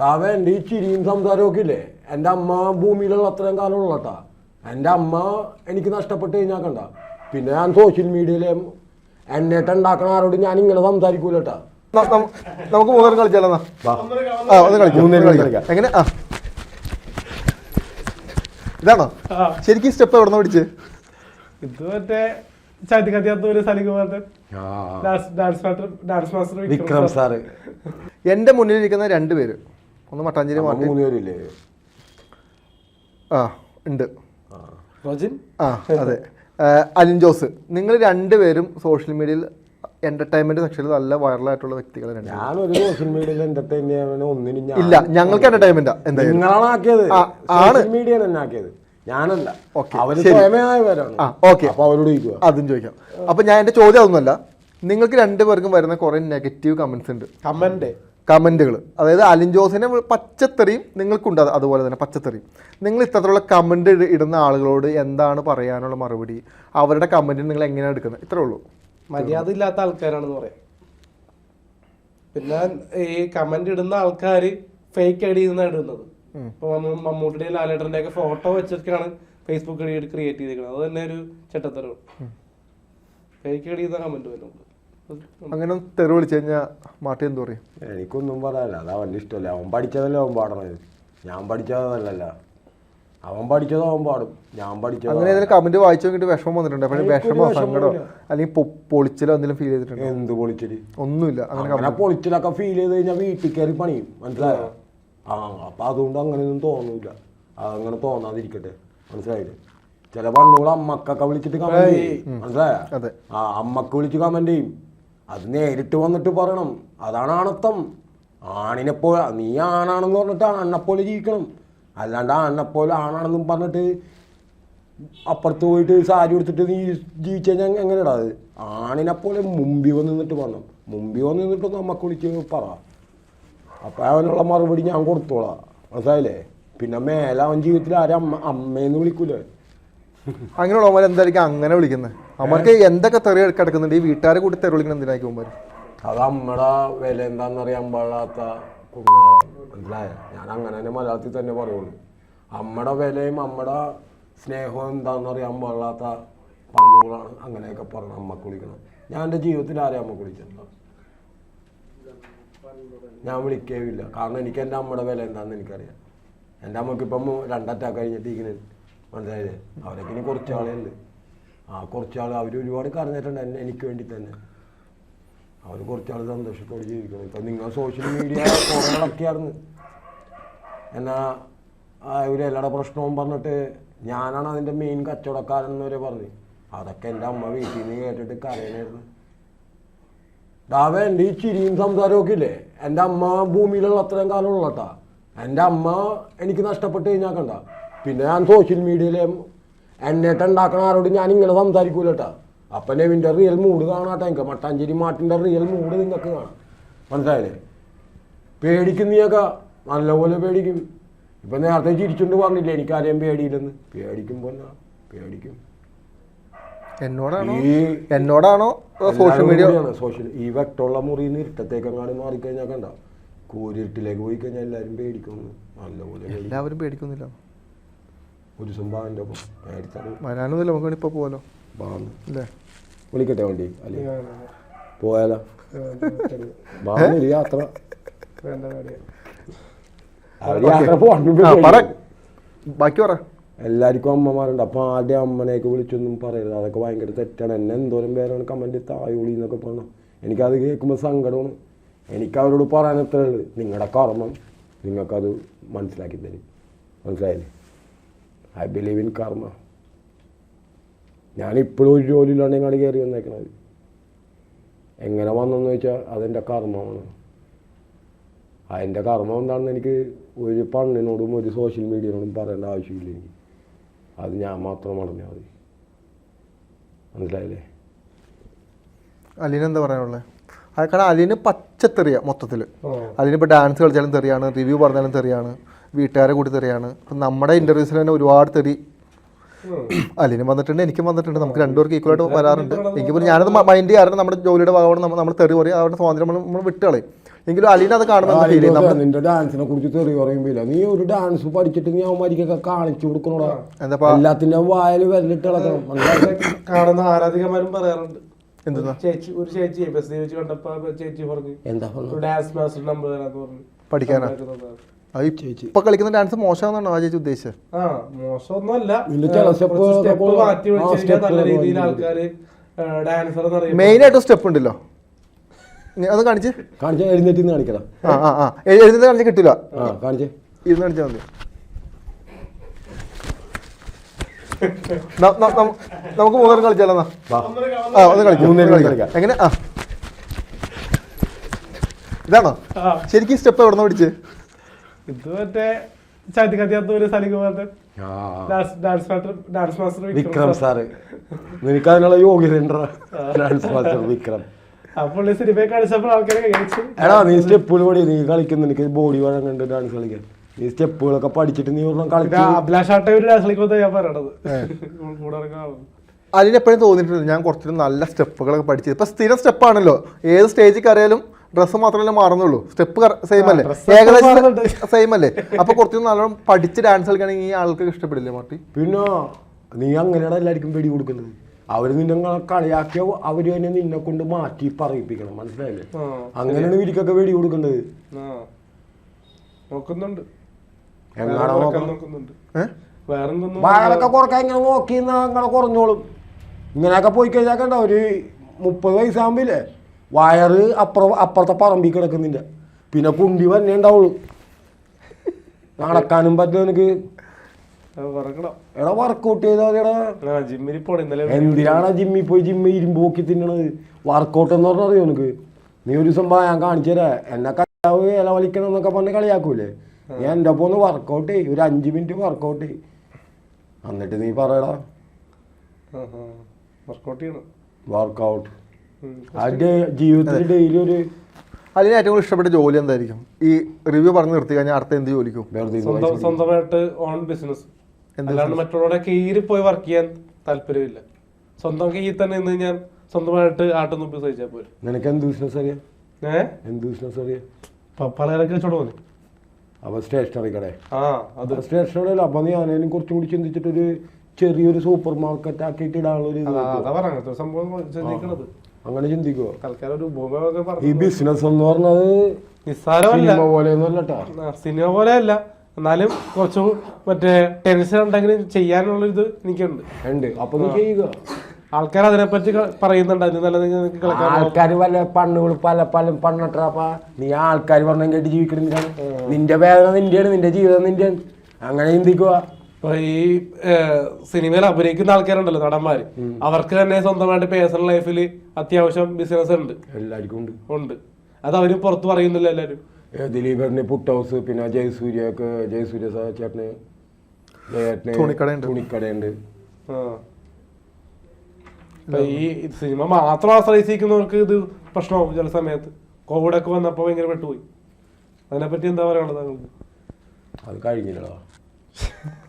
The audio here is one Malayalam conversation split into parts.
ഡാവ എന്റെ ഈ ചിരിയും സംസാരമൊക്കെ ഇല്ലേ? എന്റെ അമ്മ ഭൂമിയിലുള്ള അത്രയും കാലം ഉള്ളട്ടാ എന്റെ അമ്മ എനിക്ക് നഷ്ടപ്പെട്ട് കഴിഞ്ഞാൽ കണ്ട. പിന്നെ ഞാൻ സോഷ്യൽ മീഡിയയിലെ എന്നിട്ട് ഉണ്ടാക്കണ ആരോട് ഞാൻ ഇങ്ങനെ സംസാരിക്കൂലട്ടാ. നം- നമുക്ക് മൂന്നേരം കളിച്ചാലോ എന്നാ? വാ. ആ ഒന്ന് കളിക്കാം മൂന്നേരം കളിക്കാം. എങ്ങനെ? ആ. ഇതാണോ? ശരിക്കും സ്റ്റെപ്പ് എവിടെ നിന്ന് പിടിച്ച്? ഇത് മറ്റേ എന്റെ വിക്രം സാറ്. എന്റെ മുന്നിലിരിക്കുന്ന രണ്ട് പേര്. ഒന്ന് മട്ടാഞ്ചേരി മാറ്റി മൂന്ന് പേരില്ലേ ആ ഉണ്ട്. ആ. റോജിൻ? ആ അതെ. അലിൻ ജോസ്. നിങ്ങൾ രണ്ടുപേരും സോഷ്യൽ മീഡിയയിൽ എന്റർടൈൻമെന്റ് സെക്ഷനിൽ നല്ല വൈറലായിട്ടുള്ള വ്യക്തികൾ ഞാനൊരു സോഷ്യൽ മീഡിയയിൽ ഒന്നിനും ഇല്ല ഞങ്ങൾക്ക് എന്റർടൈൻമെന്റ് നിങ്ങളാണ് ആക്കിയത്. സോഷ്യൽ ആക്കിയത്. ഞാനല്ല. ഓക്കേ, അതും ചോദിക്കാം. അപ്പൊ ഞാൻ എന്റെ ചോദ്യം അതൊന്നുമല്ല. നിങ്ങൾക്ക് രണ്ടുപേർക്കും വരുന്ന കുറെ നെഗറ്റീവ് കമന്റ്സ് ഉണ്ട്. കമന്റ്. കമന്റുകൾ അതായത് അലിൻ ജോസിനെ പച്ചത്തെറിയും നിങ്ങൾക്കുണ്ട് അത് അതുപോലെ തന്നെ പച്ചത്തെറിയും. നിങ്ങൾ ഇത്തരത്തിലുള്ള കമന്റ് ഇടുന്ന ആളുകളോട് എന്താണ് പറയാനുള്ള മറുപടി? അവരുടെ കമന്റിന് നിങ്ങൾ എങ്ങനെയാണ് എടുക്കുന്നത്? ഇത്രേ ഉള്ളൂ. മര്യാദ ഇല്ലാത്ത ആൾക്കാരാണെന്ന് പറയാം. പിന്നെ ഈ കമന്റ് ഇടുന്ന ആൾക്കാർ ഫേക്ക് ഐ ഡി നിന്നാണ് ഇടുന്നത് ഇപ്പൊ മമ്മൂ- മമ്മൂട്ടിയുടെ ലാലേട്ടന്റെ ഒക്കെ ഫോട്ടോ വെച്ചിട്ടാണ് ഫേസ്ബുക്ക് ഐ ഡി ക്രിയേറ്റ് ചെയ്തിരിക്കുന്നത്. അത് തന്നെ ഒരു ചട്ടത്തരവ് ഫേക്ക് ഐ ഡി കമന്റ് വരുന്നുണ്ട് അങ്ങനെ തെറി വിളിച്ചു കഴിഞ്ഞാൽ മാട്ടി എന്ത് പറയും? എനിക്കൊന്നും പറയാനില്ല. അത് അവന്റെ ഇഷ്ടമല്ല? അവൻ പഠിച്ചതല്ലേ അവൻ പാടണത് ഞാൻ പഠിച്ചതല്ലല്ല അവൻ പഠിച്ചത് അവൻ പാടും. ഞാൻ പഠിച്ചത് അങ്ങനെ ഏതെങ്കിലും കമന്റ് വായിച്ചു നോക്കിയിട്ട് വിഷമം വന്നിട്ടുണ്ട്? പക്ഷേ വിഷമോ സങ്കടോ സങ്കടമോ. അല്ലെങ്കിൽ പൊളിച്ചിലോ എന്തെങ്കിലും ഫീൽ ചെയ്തിട്ടുണ്ട്? എന്ത് പൊളിച്ചിട്ട് ഒന്നുമില്ല. അങ്ങനെ അങ്ങനെ പൊളിച്ചിലൊക്കെ ഫീൽ ചെയ്ത് കഴിഞ്ഞാൽ വീട്ടിൽ കയറി പണിയും. മനസ്സിലായോ? ആ അപ്പൊ അതുകൊണ്ട് അങ്ങനെയൊന്നും തോന്നൂല അതങ്ങനെ തോന്നാതിരിക്കട്ടെ. മനസ്സിലായില്ലേ? ചില പണ്ടുകൾ അമ്മക്കൊക്കെ വിളിച്ചിട്ട് കമന്റ് ചെയ്യും. മനസ്സിലായോ. ആ അമ്മയ്ക്ക് വിളിച്ച് കമന്റ് ചെയ്യും. അത് നേരിട്ട് വന്നിട്ട് പറയണം. അതാണ് ആണിനെ പോലെ നീ ആണാണെന്ന് പറഞ്ഞിട്ട് ആണിനെപ്പോലെ ജീവിക്കണം. അല്ലാണ്ട് ആണിനെപ്പോലെ ആണാണെന്നും പറഞ്ഞിട്ട് അപ്പുറത്ത് പോയിട്ട് സാരി എടുത്തിട്ട് നീ ജീവിച്ചു കഴിഞ്ഞാൽ എങ്ങനെയാടാ അത്? ആണിനെ പോലെ മുമ്പിൽ വന്ന് നിന്നിട്ട് പറഞ്ഞു മുമ്പിൽ വന്ന് നിന്നിട്ട് നമുക്ക് വിളിച്ച് പറ. അപ്പം അവനുള്ള മറുപടി ഞാൻ കൊടുത്തോളാം. മനസ്സിലായില്ലേ? പിന്നെ മേലെ അവൻ ജീവിതത്തിൽ ആരും അമ്മ അമ്മയെന്ന് വിളിക്കൂലേ. അങ്ങനെയുള്ളവന്മാർ എന്തായിരിക്കും അങ്ങനെ വിളിക്കുന്നത് അവന്മാർക്ക് എന്തൊക്കെ തെറി കിടക്കുന്നുണ്ട്? ഈ വീട്ടുകാരെ കൂടി തെറി വിളിക്കുന്നത് എന്തിനായിരിക്കും അവന്മാർ അത് അമ്മടെ വില എന്താണെന്നറിയാൻ പാടാത്ത മനസ്സിലായ? ഞാൻ അങ്ങനെ തന്നെ മലയാളത്തിൽ തന്നെ പറയുള്ളൂ. അമ്മയുടെ വിലയും അമ്മയുടെ സ്നേഹവും എന്താണെന്നറിയാൻ പാടില്ലാത്ത പണ്ണുകളാണ് അങ്ങനെയൊക്കെ പറഞ്ഞ അമ്മയ്ക്ക് വിളിക്കണം ഞാൻ എന്റെ ജീവിതത്തിൽ ആരെയും അമ്മയ്ക്ക് വിളിച്ചിട്ടില്ല. ഞാൻ വിളിക്കുകയില്ല കാരണം എനിക്ക് എന്റെ അമ്മയുടെ വില എന്താണെന്ന് എനിക്കറിയാം. എന്റെ അമ്മയ്ക്ക് ഇപ്പം രണ്ടറ്റാക്ക് കഴിഞ്ഞിട്ട് ഇങ്ങനെ മനസ്സിലായില്ലേ? അവരൊക്കെ ഇനി കുറച്ച് ഉണ്ട് ആ കുറച്ച് ആൾ അവർ ഒരുപാട് കറഞ്ഞിട്ടുണ്ട് എന്നെ എനിക്ക് വേണ്ടി തന്നെ. അവർ കുറച്ചാൾ സന്തോഷത്തോടെ ജീവിക്കണം. ഇപ്പം നിങ്ങൾ സോഷ്യൽ മീഡിയ കുറവുകളൊക്കെയായിരുന്നു. എന്നാ ഒരു എല്ലാടെ പ്രശ്നവും പറഞ്ഞിട്ട് ഞാനാണ് അതിന്റെ മെയിൻ കച്ചവടക്കാരൻ എന്ന് വരെ പറഞ്ഞു. അതൊക്കെ എന്റെ അമ്മ വീട്ടിൽ നിന്ന് കേട്ടിട്ട് കരയണായിരുന്നു. ഡാവ എന്റെ ഈ ചിരിയും സംസാരമൊക്കെ ഇല്ലേ? എന്റെ അമ്മ ഭൂമിയിലുള്ള അത്രയും കാലം എന്റെ അമ്മ എനിക്ക് നഷ്ടപ്പെട്ട് കഴിഞ്ഞാൽ കണ്ട. പിന്നെ ഞാൻ സോഷ്യൽ മീഡിയയിലെ എണ്ണേട്ട ഉണ്ടാക്കണ ആരോട് ഞാൻ ഇങ്ങനെ സംസാരിക്കൂല കേട്ടോ അപ്പം നെവിന്റെ റിയൽ മൂഡ് കാണാട്ടെ എനിക്ക്. മട്ടാഞ്ചേരി മാട്ടിന്റെ റിയൽ മൂഡ് നിങ്ങൾക്ക് കാണാം. മനസ്സിലായില്ലേ? പേടിക്കും നീയൊക്കെ നല്ലപോലെ പേടിക്കും. ഇപ്പം നേരത്തെ ചിരിച്ചുകൊണ്ട് പറഞ്ഞില്ലേ എനിക്കാരെയും പേടിയില്ലെന്ന്. പേടിക്കും എന്നാ പേടിക്കും. എന്നോടാണോ? എന്നോടാണോ സോഷ്യൽ മീഡിയ സോഷ്യൽ ഈ വെട്ടമുള്ള മുറിയിൽ നിന്ന് ഇരുട്ടത്തേക്കെങ്ങാനും മാറിക്കഴിഞ്ഞാൽ കണ്ട? കൂരിരുട്ടിലേക്ക് പോയി കഴിഞ്ഞാൽ എല്ലാവരും പേടിക്കുന്നു നല്ലപോലെ എല്ലാവരും പേടിക്കുന്നില്ല. ഒരു സുംബാവിന്റെ ഒപ്പം. നേരത്തെ വരാനൊന്നുമില്ല നമുക്ക് ബാന്ന് അല്ലേ വിളിക്കട്ടെ വണ്ടി? അല്ലേ? പോയാലോ? യാത്ര. യാത്ര ബാക്കി പറ. എല്ലാവർക്കും അമ്മമാരുണ്ട്. അപ്പം ആദ്യം അമ്മനെയൊക്കെ വിളിച്ചൊന്നും പറയരുത്. അതൊക്കെ ഭയങ്കര തെറ്റാണ്. എന്നെ എന്തോരം പേരാണ് കമന്റ് തായോളി എന്നൊക്കെ പറഞ്ഞു. എനിക്കത് കേൾക്കുമ്പോൾ സങ്കടമാണ്. എനിക്ക് അവരോട് പറയാൻ എത്ര ഉള്ളു. നിങ്ങളുടെ കർമ്മം നിങ്ങൾക്കത് മനസ്സിലാക്കി തരും. മനസ്സിലായില്ലേ? ഐ ബിലീവ് ഇൻ കർമ്മ ഞാനിപ്പോഴും ഒരു ജോലി ഇങ്ങോട്ട് കയറി വന്നേക്കുന്നത് എങ്ങനെ വന്നെന്ന് വെച്ചാൽ അതെന്റെ കർമ്മമാണ്. അതിന്റെ കർമ്മം എന്താണെന്ന് എനിക്ക് ഒരു പണ്ണിനോടും ഒരു സോഷ്യൽ മീഡിയനോടും പറയേണ്ട ആവശ്യമില്ല എനിക്ക്. അത് ഞാൻ മാത്രം പറഞ്ഞാൽ മതി. മനസ്സിലായില്ലേ? അലിനെന്താ പറയാനുള്ളത് കാരണം പച്ച പച്ചത്തെറിയ മൊത്തത്തിൽ അലിനിപ്പോൾ ഡാൻസ് കളിച്ചാലും തെറിയാണ് റിവ്യൂ പറഞ്ഞാലും തെറിയാണ്. വീട്ടുകാരെ കൂടി തെറിയാണ് ഇപ്പം നമ്മുടെ ഇന്റർവ്യൂസിൽ തന്നെ ഒരുപാട് തെറി അലിനും വന്നിട്ടുണ്ട് എനിക്കും വന്നിട്ടുണ്ട്. നമുക്ക് രണ്ടുപേർക്ക് ഈക്വലായിട്ട് വരാറുണ്ട്. എനിക്ക് പോലും ഞാനത് മൈൻഡ് ചെയ്യാറുണ്ട് നമ്മുടെ ജോലിയുടെ ഭാഗമാണ് നമ്മൾ നമ്മൾ തെറി പറയും. അവരുടെ സ്വാതന്ത്ര്യം നമ്മൾ നമ്മൾ വിട്ടുകളയും എങ്കിലും അലീന അത് കാണുമ്പോൾ ഫീൽ ചെയ്യും? നിന്റെ ഡാൻസിനെ കുറിച്ച് തെറി പറയുമ്പോൾ നീ ഒരു ഡാൻസ് പഠിച്ചിട്ട് നീ അവന്മാരിക്കൊക്കെ കാണിച്ചു കൊടുക്കണോടാ? എന്താ എല്ലാത്തിന്റെ വായൽ വരലിട്ട് ഇളക്കണം. കാണുന്ന ആരാധികമാരും പറയാറുണ്ട്. എന്തെന്നാ? ചേച്ചി ഒരു ചേച്ചി ബസ് ചേച്ചി കണ്ടപ്പോ ചേച്ചി പറഞ്ഞു എന്താ ഡാൻസ് മാസ്റ്റർ നമ്പർ തരാന്ന് പറഞ്ഞു. പഠിക്കാനാ? ഇപ്പൊ കളിക്കുന്ന ഡാൻസ് മോശമാണെന്നാണോ ആ ചേച്ചി ഉദ്ദേശിച്ചത് ആ മോശമൊന്നുമല്ല. നല്ല രീതിയിൽ ഡാൻസർ മെയിൻ ആയിട്ട് സ്റ്റെപ്പ് ഉണ്ടല്ലോ. നീ അത് കാണിച്ച്. കാണിച്ച എഴുന്നേറ്റ് ആ ആ ആ. എ- കാണിച്ച് കിട്ടില്ല ആ കാണിച്ചേ. ഇരുന്ന് കാണിച്ചാൽ മതി. ന- ന- നമുക്ക് മൂന്നേരം കളിച്ചാലോ. ആ ഒന്ന് കളിക്കാം. എങ്ങനെ? ആ. ഇതാണോ. ശരിക്കും സ്റ്റെപ്പ് എവിടെ നിന്ന് പിടിച്ച്? ഇത് മറ്റേ സലികുമാറിന്റെ dance dance master dance master Vikram sir. നിനക്ക് അതിനുള്ള യോഗ്യത ഡാൻസ് മാസ്റ്റർ വിക്രം. അപ്പോൾ സിനിമയെ ആൾക്കാരെ എടാ നീ സ്റ്റെപ്പുകൾ നീ കളിക്കുന്നു ബോഡി വഴങ്ങുന്നുണ്ട് ഡാൻസ് കളിക്കാൻ. നീ സ്റ്റെപ്പുകളൊക്കെ പഠിച്ചിട്ട് നീ ഒരെണ്ണം കളിച്ച് അഭിലാഷാട്ടെ ഒരു ഡാൻസ് കളിക്കുമ്പോൾ ഞാൻ പറയണത്. കൂടെ. എപ്പോഴും തോന്നിയിട്ടുണ്ട്. ഞാൻ കുറച്ചുകൂടി നല്ല സ്റ്റെപ്പുകളൊക്കെ പഠിച്ചത് ഇപ്പൊ സ്ഥിരം സ്റ്റെപ്പാണല്ലോ. ഏത് സ്റ്റേജിൽ കയറിയാലും ഡ്രസ്സ് മാത്രമല്ലേ മാറുന്നുള്ളൂ? സ്റ്റെപ്പ് സെയിം അല്ലേ? ഏകദേശം സെയിം അല്ലേ? അപ്പൊ കുറച്ചുകൂടി നല്ലോണം പഠിച്ച് ഡാൻസ് കളിക്കുകയാണെങ്കിൽ ഈ ആൾക്ക് ഇഷ്ടപ്പെടില്ലേ മാർട്ടി പിന്നെ നീ അങ്ങനെയാണ് എല്ലാവർക്കും പേടി കൊടുക്കുന്നത്. അവർ നിന്നെ കളിയാക്കിയ അവർ തന്നെ നിന്നെ കൊണ്ട് മാറ്റി പറയിപ്പിക്കണം. മനസ്സിലായില്ലേ? അങ്ങനെയാണ് ഇവർക്കൊക്കെ വെടി കൊടുക്കുന്നത്. നോക്കുന്നുണ്ട്. വയറൊക്കെ കുറയ്ക്കാൻ ഇങ്ങനെ നോക്കി അങ്ങനെ കുറഞ്ഞോളും. ഇങ്ങനെയൊക്കെ പോയി കഴിഞ്ഞാൽ കണ്ട ഒരു മുപ്പത് വയസ്സാകുമ്പില്ലേ വയറ് അപ്പുറ അപ്പുറത്തെ പറമ്പിൽ കിടക്കുന്നില്ല. പിന്നെ കുണ്ടി തന്നെ ഉണ്ടാവുള്ളൂ. നടക്കാനും പറ്റില്ല എനിക്ക് എടാ വർക്കൗട്ട് ചെയ്താൽ ജിമ്മിൽ ഇന്നലെ എന്തിനാണ് ജിമ്മിൽ പോയി ജിമ്മി ഇരുമ്പ് നോക്കി തിന്നണത്? വർക്കൗട്ട് എന്ന് പറഞ്ഞാൽ അറിയോ എനിക്ക് നീ ഒരു സംഭവം ഞാൻ കാണിച്ചു തരാം. എന്നെ കളിയാവ് ഇല വലിക്കണം എന്നൊക്കെ പറഞ്ഞ് കളിയാക്കൂലേ? ഞാൻ എന്റെ ഒപ്പം ഒന്ന് വർക്കൗട്ട് ചെയ്യ്. ഒരു അഞ്ച് മിനിറ്റ് വർക്കൗട്ട് ചെയ്യും. എന്നിട്ട് നീ പറയടാ. വർക്കൗട്ട് ചെയ്യണം. വർക്കൗട്ട് ജീവിതത്തിൽ ഡെയിലി ഒരു അതിന് ഏറ്റവും കൂടുതൽ ഇഷ്ടപ്പെട്ട ജോലി എന്തായിരിക്കും? ഈ റിവ്യൂ പറഞ്ഞ് നിർത്തി കഴിഞ്ഞാൽ അടുത്ത എന്ത് ജോലിക്കും? സ്വന്തം സ്വന്തമായിട്ട് ഓൺ ബിസിനസ് അല്ലാണ്ട് മറ്റുള്ളവരുടെ കീഴിൽ പോയി വർക്ക് ചെയ്യാൻ താല്പര്യമില്ല. സ്വന്തം കീഴിൽ തന്നെ നിന്ന് ഞാൻ സ്വന്തമായിട്ട് ആട്ടം തുപ്പി സഹിച്ചാൽ പോലും നിനക്ക് എന്ത് ബിസിനസ് അറിയാം? ഏ? എന്ത് ബിസിനസ് അറിയാം? പലചരക്ക് വെച്ചോട് പോലെ അപ്പൊ സ്റ്റേഷനറി കട ആ അത്. സ്റ്റേഷനറി അല്ല അപ്പൊ നീ അതിനും കുറച്ചും കൂടി ചിന്തിച്ചിട്ടൊരു ചെറിയൊരു സൂപ്പർ മാർക്കറ്റ് ആക്കിയിട്ട് ഇടാനുള്ള ഒരു അതാ പറഞ്ഞത്. സംഭവം ചിന്തിക്കണത്. അങ്ങനെ ചിന്തിക്കുവോ തൽക്കാലം ഒരു ഈ ബിസിനസ് എന്ന് പറഞ്ഞത് നിസ്സാരമല്ല. സിനിമ പോലെ ഒന്നല്ലട്ടാ സിനിമ പോലെ അല്ല. എന്നാലും കുറച്ചു മറ്റേ ടെൻഷൻ ഉണ്ടെങ്കിൽ ചെയ്യാനുള്ള ഇത് എനിക്കുണ്ട്. ഉണ്ട്. അപ്പൊ നീ ചെയ്യുക. ആൾക്കാർ അതിനെപ്പറ്റി പറയുന്നുണ്ട്. അതിന് നല്ല നിങ്ങൾക്ക് കളിക്കാൻ ആൾക്കാർ പല പണ്ണുകൾ പല പല പണ്ണട്ടാ. നീ ആൾക്കാർ പറഞ്ഞു കേട്ട് ജീവിക്കണെന്തിനാണ് നിന്റെ വേദന നിന്റെയാണ് നിന്റെ ജീവിതം നിന്റെയാണ്. അങ്ങനെ ചിന്തിക്കുക. ഇപ്പൊ ഈ സിനിമയിൽ അഭിനയിക്കുന്ന ആൾക്കാരുണ്ടല്ലോ നടന്മാര്. അവർക്ക് തന്നെ സ്വന്തമായിട്ട് പേഴ്സണൽ ലൈഫിൽ അത്യാവശ്യം ബിസിനസ് ഉണ്ട്. എല്ലാവർക്കും ഉണ്ട്. ഉണ്ട്. അത് അവർ പുറത്ത് പറയുന്നില്ല എല്ലാരും. ദിലീപറിന് പുട്ട് ഹൗസ് പിന്നെ ജയസൂര്യക്ക് ജയസൂര്യ സാ- ചേട്ടന് തുണിക്കടയുണ്ട്. ഈ സിനിമ മാത്രം ആശ്രയിച്ചിരിക്കുന്നവർക്ക് ഇത് പ്രശ്നമാവും ചില സമയത്ത്. കോവിഡൊക്കെ വന്നപ്പോൾ വന്നപ്പോ ഭയങ്കര പെട്ടുപോയി. അതിനെപ്പറ്റി എന്താ പറയാനുള്ളത് താങ്കൾക്ക്? അത് കഴിഞ്ഞില്ലടാ.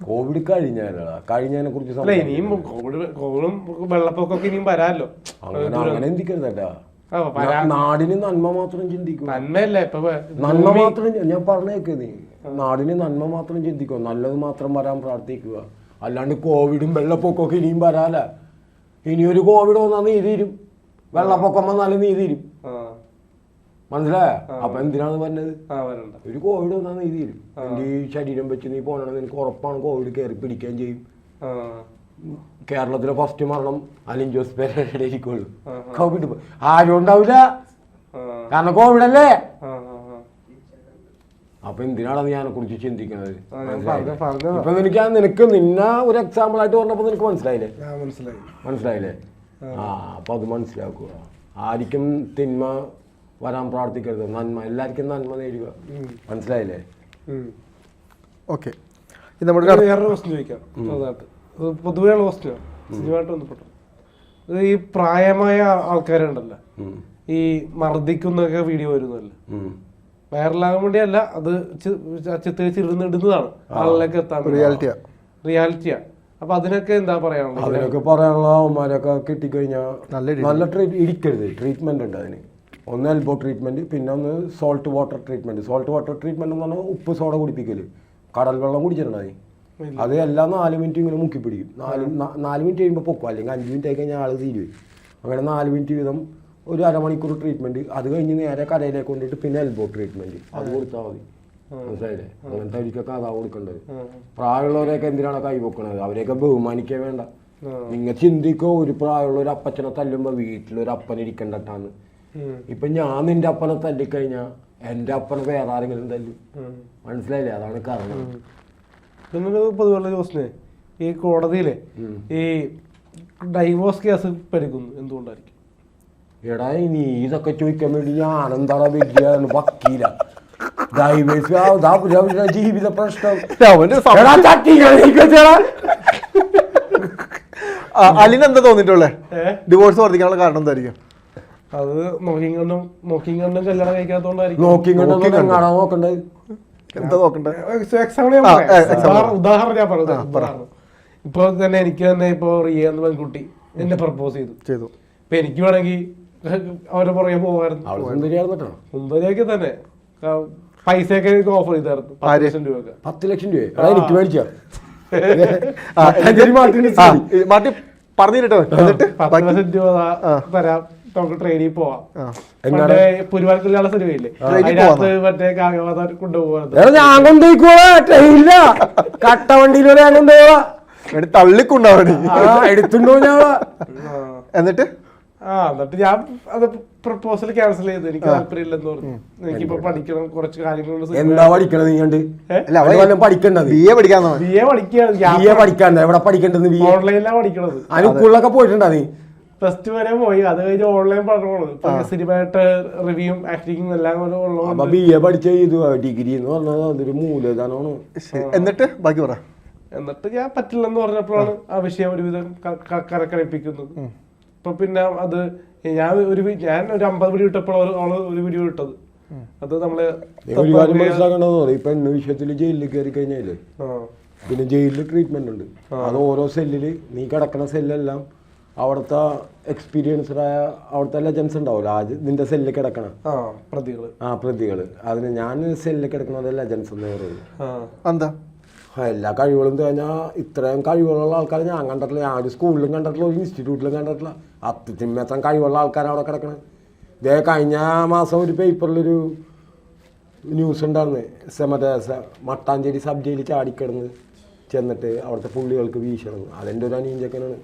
കോവിഡ് കഴിഞ്ഞാലടാ കഴിഞ്ഞതിനെ കുറിച്ച് ഇനിയും കോവിഡ് കോവിഡും വെള്ളപ്പൊക്കൊക്കെ ഇനിയും വരാല്ലോ അങ്ങനെ അങ്ങനെ ചിന്തിക്കരുതട്ടാ. നാടിന് നന്മ മാത്രം ചിന്തിക്കും. നന്മയല്ലേ ഇപ്പൊ നന്മ മാത്രം ഞാൻ പറഞ്ഞേക്ക് നീ. നാടിന് നന്മ മാത്രം ചിന്തിക്കുക നല്ലത് മാത്രം വരാൻ പ്രാർത്ഥിക്കുക. അല്ലാണ്ട് കോവിഡും വെള്ളപ്പൊക്കമൊക്കെ ഇനിയും വരാല. ഇനിയൊരു കോവിഡ് വന്നാൽ നീ തീരും. വെള്ളപ്പൊക്കം വന്നാലും നീ തീരും. ആ. മനസ്സിലായ? അപ്പൊ എന്തിനാണ് പറഞ്ഞത്? ഒരു കോവിഡ് വന്നാൽ നീ തീരും എന്റെ ഈ ശരീരം വെച്ച് നീ പോകണമെന്ന് എനിക്ക് ഉറപ്പാണ് കോവിഡ് കയറി പിടിക്കുകയും ചെയ്യും. കേരളത്തിലെ ഫസ്റ്റ് മരണം അലിൻ ജോസ് ഇരിക്കുള്ളൂ. കോവിഡ് ആരും ഉണ്ടാവില്ല. ആ. കാരണം കോവിഡ് അല്ലേ. അപ്പൊ എന്തിനാണ് നീ അതിനെ കുറിച്ച് ചിന്തിക്കുന്നത് ഇപ്പൊ നിനക്ക് ആ- നിനക്ക് നിന്ന ഒരു എക്സാമ്പിൾ ആയിട്ട് പറഞ്ഞപ്പോ നിനക്ക് മനസ്സിലായില്ലേ? ഞാൻ മനസ്സിലായി. മനസ്സിലായില്ലേ? ആ. അപ്പൊ അത് മനസ്സിലാക്കുക. ആർക്കും തിന്മ വരാൻ പ്രാർത്ഥിക്കരുത്. നന്മ. എല്ലാവർക്കും നന്മ നേടുക മനസ്സിലായില്ലേ. ഓക്കെ. നമ്മുടെ വേറൊരു ക്വസ്റ്റ്യൻ ചോദിക്കാം. പൊതുവെയുള്ള ക്വസ്റ്റ്യാണ് സിനിമയായിട്ട് ബന്ധപ്പെട്ടു. ഈ പ്രായമായ ആൾക്കാരുണ്ടല്ലോ. ഈ മർദ്ദിക്കുന്നൊക്കെ വീഡിയോ വരുന്നല്ലോ വൈറലാകാൻ വേണ്ടിയല്ല അത് ചിത്രീകരിച്ചിരുന്നിടുന്നതാണ്. ആളിലേക്ക് എത്താൻ റിയാലിറ്റിയാ റിയാലിറ്റിയാ അപ്പൊ അതിനൊക്കെ എന്താ പറയാനുള്ളത്? അതിനൊക്കെ പറയാനുള്ള അവന്മാരൊക്കെ കിട്ടിക്കഴിഞ്ഞാൽ നല്ല നല്ല ട്രീറ്റ് ഇരിക്കരുത് ട്രീറ്റ്മെന്റ് ഉണ്ട് അതിന്. ഒന്ന് എൽബോ ട്രീറ്റ്മെന്റ് പിന്നെ ഒന്ന് salt water treatment salt water treatment എന്ന് പറഞ്ഞാൽ ഉപ്പ് സോഡ കുടിപ്പിക്കൽ കടൽ വെള്ളം കുടിച്ചിട്ടുണ്ടായി. അത് എല്ലാം നാല് മിനിറ്റ് ഇങ്ങനെ മുക്കി പിടിക്കും. നാല് നാല് മിനിറ്റ് കഴിയുമ്പോൾ പൊക്കും. അല്ലെങ്കിൽ അഞ്ച് മിനിറ്റ് ആയി കഴിഞ്ഞാൽ ആൾ തീരുവേ. അങ്ങനെ നാല് മിനിറ്റ് വീതം ഒരു അരമണിക്കൂർ ട്രീറ്റ്മെന്റ് അത് കഴിഞ്ഞ് നേരെ കടയിലേക്ക് കൊണ്ടിട്ട് പിന്നെ എൽബോ ട്രീറ്റ്മെന്റ് അത് കൊടുത്താൽ മതി. മനസ്സിലായില്ലേ? അങ്ങനത്തെ അവർക്കൊക്കെ അതാ കൊടുക്കേണ്ടത്. പ്രായമുള്ളവരെയൊക്കെ എന്തിനാണ് കൈ പൊക്കണത്? അവരെയൊക്കെ ബഹുമാനിക്കേ വേണ്ട. നിങ്ങൾ ചിന്തിക്കോ ഒരു പ്രായമുള്ള ഒരു അപ്പച്ചനെ തല്ലുമ്പോൾ വീട്ടിലൊരു അപ്പൻ ഇരിക്കണ്ടട്ടാന്ന്. ഇപ്പൊ ഞാൻ നിന്റെ അപ്പനെ തല്ലിക്കഴിഞ്ഞാ എന്റെ അപ്പനെ വേറെ ആരെങ്കിലും തല്ലും. മനസ്സിലായില്ലേ? അതാണ് കാരണം. പിന്നൊരു പൊതുവെയുള്ള ചോദിച്ചേ ഈ കോടതിയിലെ ഈ ഡൈവോഴ്സ് കേസ് പരിക്കുന്നു എന്തുകൊണ്ടായിരിക്കും? എടാ ഇനി ഇതൊക്കെ ചോദിക്കാൻ വേണ്ടി ഞാൻ എന്താണ് വലിയ വക്കീല. ജീവിത പ്രശ്നം. അലിനെന്താ തോന്നിട്ടുള്ളേ? ഡിവോഴ്സ് വർദ്ധിക്കാനുള്ള കാരണം എന്തായിരിക്കും? അത് നോക്കിയും കണ്ടും നോക്കിയും കണ്ടും കല്യാണം കഴിക്കാത്തോണ്ടായിരിക്കും നോക്കി കണ്ടോ എങ്ങാണോ എന്താ നോക്കണ്ടേ? എക്സാമ്പിൾ ഞാൻ പറയാം. ഉദാഹരണം- ഞാൻ പറഞ്ഞു ഉദാഹരണം. ഇപ്പൊ തന്നെ എനിക്ക് തന്നെ ഇപ്പൊ റിയ എന്ന പെൺകുട്ടി എന്നെ പ്രപ്പോസ് ചെയ്തു. ചെയ്തു. ഇപ്പൊ എനിക്ക് വേണമെങ്കിൽ അവരെ പുറകെ പോകായിരുന്നു അവൾ കേട്ടോ മുമ്പതിലേക്ക് തന്നെ. ആ, പൈസയൊക്കെ എനിക്ക് ഓഫർ ചെയ്തായിരുന്നു. പത്ത് ആര്? ലക്ഷം രൂപയൊക്കെ. പത്ത് ലക്ഷം രൂപ എടാ എനിക്ക് മേടിച്ചാ? ആ. മാറ്റി പറഞ്ഞിട്ടോ എന്നിട്ട് പത്ത് ബാക്കി- ലക്ഷം രൂപ തരാം. നമുക്ക് ട്രെയിനിൽ പോവാം. പുരുവാർക്കുള്ള സിനിമയില്ലേ അതിനകത്ത് മറ്റേ കാവ്യവാദം കൊണ്ടുപോകാൻ ഞാൻ കൊണ്ടുപോയിക്കോളാ. ട്രെയിനില്ല കട്ട വണ്ടിയിൽ ഞാൻ കൊണ്ടുപോവാ. എന്നിട്ട് തള്ളിക്കൊണ്ടാവണി ആ എടുത്തുണ്ടോ ഞാൻ? എന്നിട്ട്? ആ എന്നിട്ട് ഞാൻ അത് പ്രപ്പോസൽ ക്യാൻസൽ ചെയ്തു. എനിക്ക് താല്പര്യമില്ലെന്ന് പറഞ്ഞു. എനിക്കിപ്പോ പഠിക്കണം കുറച്ച് കാര്യങ്ങളുണ്ട് എന്താ പഠിക്കണത് നീ കണ്ട്? അല്ല അവൻ വല്ലതും പഠിക്കണ്ടത്? ബി എ പഠിക്കാന്നോ ബി എ പഠിക്കുകയാണ് ബി എ പഠിക്കണ്ട. എവിടെ ഓൺലൈനിലാണ് പഠിക്കണത്. അനുക്കുള്ളൊക്കെ പോയിട്ടുണ്ടാ നീ? പ്ലസ് ടു വരെ പോയി. അത് കഴിഞ്ഞ് ഓൺലൈൻ പഠനമാണ്. ഇപ്പൊ സിനിമയായിട്ട് റിവ്യൂം ആക്ടിങ്ങും എല്ലാം കൂടെ ബി എ പഠിച്ച ഡിഗ്രി എന്ന് പറഞ്ഞത് അതൊരു മൂലധനമാണ്. എന്നിട്ട്? ബാക്കി പറ. എന്നിട്ട് ഞാൻ പറ്റില്ലെന്ന് പറഞ്ഞപ്പോഴാണ് ആ. വിഷയം ഒരുവിധം ക- ക- കരക്കരപ്പിക്കുന്നത് ഇപ്പൊ പിന്നെ അത് ഞാൻ ഒരു ഞാൻ ഒരു അമ്പത് വീഡിയോ ഇട്ടപ്പോൾ അവൾ ഒരു വീഡിയോ ഇട്ടത്. അത് നമ്മൾ ഒരു കാര്യം ഇപ്പൊ എണ്ണ വിഷയത്തിൽ ജയിലിൽ കയറി കഴിഞ്ഞാലേ? ആ. പിന്നെ ജയിലിൽ ട്രീറ്റ്മെന്റ് ഉണ്ട്. അത് ഓരോ സെല്ലിൽ നീ കിടക്കുന്ന സെല്ലെല്ലാം അവിടുത്തെ എക്സ്പീരിയൻസ്ഡായ അവിടുത്തെ ലെജൻസ് ഉണ്ടാവില്ല ആ നിന്റെ സെല്ലിൽ കിടക്കണ? ആ പ്രതികൾ ആ അതിന് ഞാൻ സെല്ലിൽ കിടക്കുന്നത് ലെജൻസ് എന്ന് പറയുന്നത് എല്ലാ കഴിവുകളും കഴിഞ്ഞാൽ ഇത്രയും കഴിവുകളുള്ള ആൾക്കാരെ ഞാൻ കണ്ടിട്ടില്ല. ഞാൻ ഒരു സ്കൂളിലും കണ്ടിട്ടില്ല ഒരു ഇൻസ്റ്റിറ്റ്യൂട്ടിലും കണ്ടിട്ടില്ല. അത്യത്തിമേത്രം കഴിവുള്ള ആൾക്കാരാണ് അവിടെ കിടക്കണത് ഇതേ കഴിഞ്ഞ മാസം ഒരു പേപ്പറിലൊരു ന്യൂസ് ഉണ്ടായിരുന്നു. സെമദേസ മറ്റേ മട്ടാഞ്ചേരി സബ് ജയിലിൽ ചാടിക്കിടന്ന് ചെന്നിട്ട് അവിടുത്തെ പുള്ളികൾക്ക് വീശണം അതെന്റെ ഒരു അനിയഞ്ചക്കനാണ്